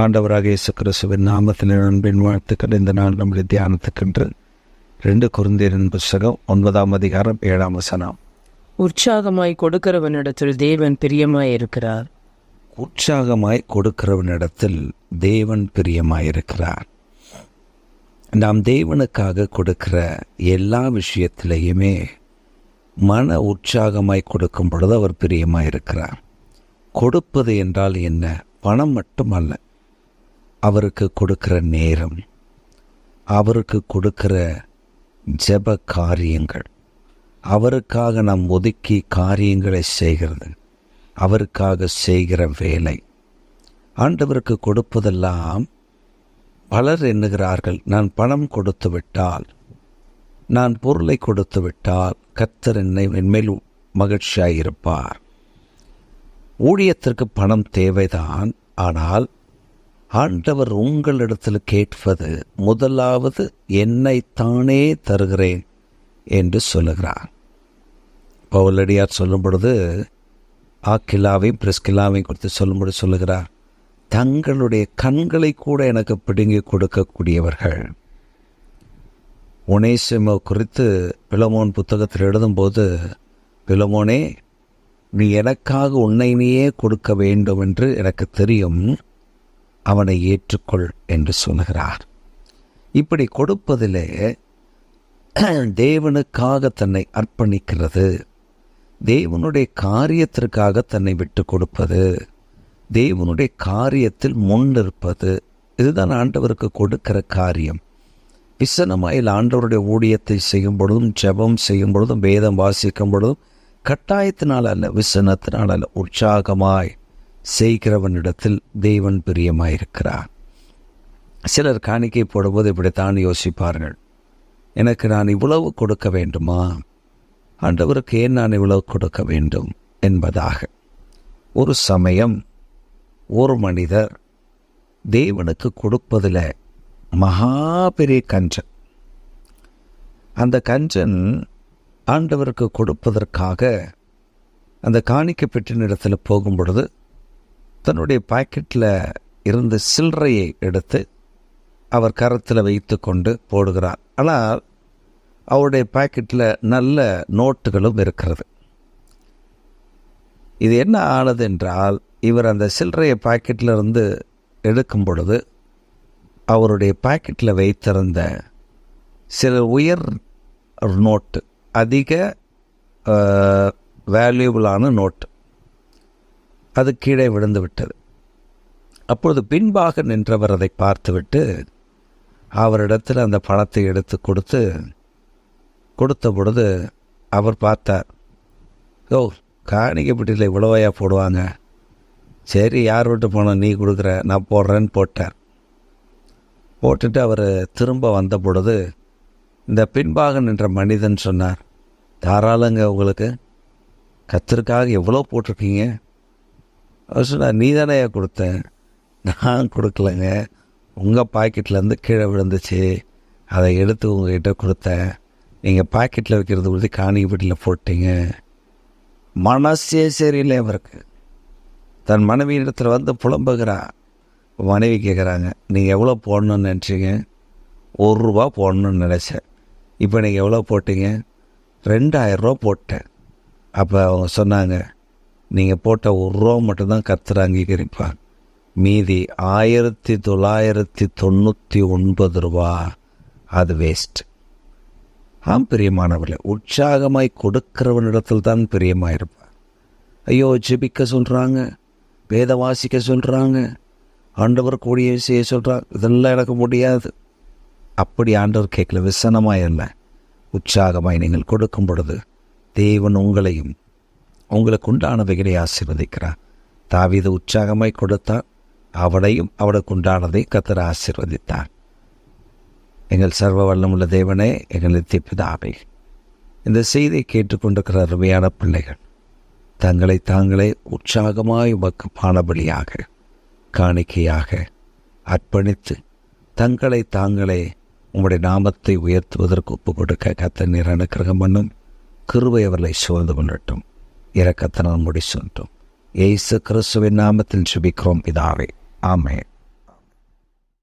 ஆண்டவராக இயேசு கிறிஸ்துவின் நாமத்தில் அன்பின் வாழ்த்துக்கள். இந்த நாள் நம்முடைய தியானத்துக்கென்று ரெண்டு குருந்தியரின் புஸ்தகம் ஒன்பதாம் அதிகாரம் ஏழாம் வசனம். உற்சாகமாய் கொடுக்கிறவனிடத்தில் தேவன் பிரியமாய் இருக்கிறார் உற்சாகமாய் கொடுக்கிறவனிடத்தில் தேவன் பிரியமாயிருக்கிறார். நாம் தேவனுக்காக கொடுக்கிற எல்லா விஷயத்திலையுமே மன உற்சாகமாய் கொடுக்கும் பொழுது அவர் பிரியமாயிருக்கிறார். கொடுப்பது என்றால் என்ன? பணம் மட்டுமல்ல. அவருக்கு கொடுக்கிற நேரம் அவருக்கு கொடுக்கிற ஜெப காரியங்கள் அவருக்காக நாம் ஒதுக்கி காரியங்களை செய்கிறது அவருக்காக செய்கிற வேலை. ஆண்டவருக்கு கொடுப்பதெல்லாம் பலர் எண்ணுகிறார்கள் நான் பணம் கொடுத்து விட்டால் நான் பொருளை கொடுத்து விட்டால் கத்தர் என்னை என்மேல் மகிழ்ச்சியாயிருப்பார். ஊழியத்திற்கு பணம் தேவைதான் ஆனால் ஆண்டவர் உங்களிடத்தில் கேட்பது முதலாவது என்னைத்தானே தருகிறேன் என்று சொல்லுகிறார். பவுலடியார் சொல்லும் பொழுது ஆக்கிலாவையும் பிரிஸ்கிலாவையும் குறித்து சொல்லும்படி சொல்லுகிறார் தங்களுடைய கண்களை கூட எனக்கு பிடுங்கி கொடுக்கக்கூடியவர்கள். உனேசிமோ குறித்து பிலமோன் புத்தகத்தில் எழுதும்போது பிலமோனே நீ எனக்காக உன்னை நீயே கொடுக்க வேண்டும் என்று எனக்கு தெரியும். அவனை ஏற்றுக்கொள் என்று சொல்லுகிறார். இப்படி கொடுப்பதிலே தேவனுக்காக தன்னை அர்ப்பணிக்கிறது. தேவனுடைய காரியத்திற்காக தன்னை விட்டு கொடுப்பது. தேவனுடைய காரியத்தில் முன்னிருப்பது இதுதான் ஆண்டவருக்கு கொடுக்கிற காரியம். விசனமாயில் ஆண்டவருடைய ஊழியத்தை செய்யும் பொழுதும் ஜெபம் செய்யும் பொழுதும் வேதம் வாசிக்கும் பொழுதும் கட்டாயத்தினால் அல்ல விசனத்தினால் அல்ல உற்சாகமாய் செய்கிறவனிடத்தில் தேவன் பிரியமாயிருக்கிறார். சிலர் காணிக்கை போடும்போது இப்படித்தான் யோசிப்பார்கள். எனக்கு நான் இவ்வளவு கொடுக்க வேண்டுமா? ஆண்டவருக்கு ஏன் நான் இவ்வளவு கொடுக்க வேண்டும் என்பதாக. ஒரு சமயம் ஒரு மனிதர் தேவனுக்கு கொடுப்பதில் மகா பெரிய கஞ்சன். அந்த கஞ்சன் ஆண்டவருக்கு கொடுப்பதற்காக அந்த காணிக்கை பெற்றின இடத்துல போகும் பொழுது தன்னுடைய பாக்கெட்டில் இருந்த சில்லறையை எடுத்து அவர் கரத்தில் வைத்து கொண்டு போடுகிறார். ஆனால் அவருடைய பாக்கெட்டில் நல்ல நோட்டுகளும் இருக்கிறது. இது என்ன ஆனது என்றால் இவர் அந்த சில்லறையை பாக்கெட்டில் இருந்து எடுக்கும் பொழுது அவருடைய பாக்கெட்டில் வைத்திருந்த சில உயர் நோட்டு அதிக வேல்யூபிளான நோட்டு அது கீழே விழுந்து விட்டது அப்பொழுது பின்பாக நின்றவர் அதை பார்த்துவிட்டு அவரிடத்தில் அந்த பணத்தை எடுத்து கொடுத்து கொடுத்த பொழுது அவர் பார்த்தார் ஓ காணிகை பிடியில் இவ்வளோவையாக போடுவாங்க. சரி யார் விட்டு போனோம் நீ கொடுக்குற நான் போடுறேன்னு போட்டார். போட்டுட்டு அவர் திரும்ப வந்த பொழுது இந்த பின்பாக நின்ற மனிதன் சொன்னார் தாராளங்க உங்களுக்கு. கத்திற்காக எவ்வளோ போட்டிருக்கீங்க? அவர் சொன்னார் நீ தானே கொடுத்தேன் நான் கொடுக்கலங்க. உங்கள் பாக்கெட்லேருந்து கீழே விழுந்துச்சு. அதை எடுத்து உங்ககிட்ட கொடுத்தேன். நீங்கள் பாக்கெட்டில் வைக்கிறது உறுதி காணிக்கப்பட்டியில் போட்டீங்க. மனசே சரியில்லை அவருக்கு. தன் மனைவி இடத்துல வந்து புலம்புகிறா. மனைவி கேட்குறாங்க நீங்கள் எவ்வளோ போடணும்னு நினச்சிங்க? ஒரு ரூபா போடணும்னு நினச்சேன். இப்போ நீங்கள் எவ்வளோ போட்டீங்க? ரெண்டாயிரரூவா போட்டேன். அப்போ அவங்க சொன்னாங்க நீங்கள் போட்ட ஒரு ரூபா மட்டும்தான் கத்துற அங்கீகரிப்பார். மீதி ஆயிரத்தி தொள்ளாயிரத்தி தொண்ணூற்றி ஒன்பது ரூபா அது வேஸ்ட் ஆம் பிரியமானவர்களே உற்சாகமாய் கொடுக்கிறவனிடத்தில் தான் பிரியமாக இருப்பார் ஐயோ ஜெபிக்க சொல்கிறாங்க வேத வாசிக்க சொல்கிறாங்க ஆண்டவர் கூடிய செய்ய சொல்கிறாங்க இதெல்லாம் எனக்கு முடியாது. அப்படி ஆண்டவர் கேட்கல விசனமாக இல்லை உற்சாகமாய் நீங்கள் கொடுக்கும் பொழுது தேவன் உங்களையும் உங்களுக்கு உண்டானவைகளை ஆசிர்வதிக்கிறார். தாவித உற்சாகமாய் கொடுத்தார். அவளையும் அவளுக்கு உண்டானதை கத்தர் ஆசிர்வதித்தார். எங்கள் சர்வ வல்லமுள்ள தேவனே எங்களை திப்பிதாவை இந்த செய்தியை கேட்டுக்கொண்டிருக்கிற அருமையான பிள்ளைகள் தங்களை தாங்களே உற்சாகமாய் உமக்கு பானபலியாக காணிக்கையாக அர்ப்பணித்து தங்களை தாங்களே உங்களுடைய நாமத்தை உயர்த்துவதற்கு ஒப்பு கொடுக்க கத்த நிற அனுக்கிரகம் பண்ணும். கிருவை அவர்களை சூழ்ந்து கொள்ளட்டும். இறக்கத்தினால் முடி ஏசு கிறிஸ்துவின் நாமத்தில் சுபிக்கிறோம் பிதாவே. ஆமே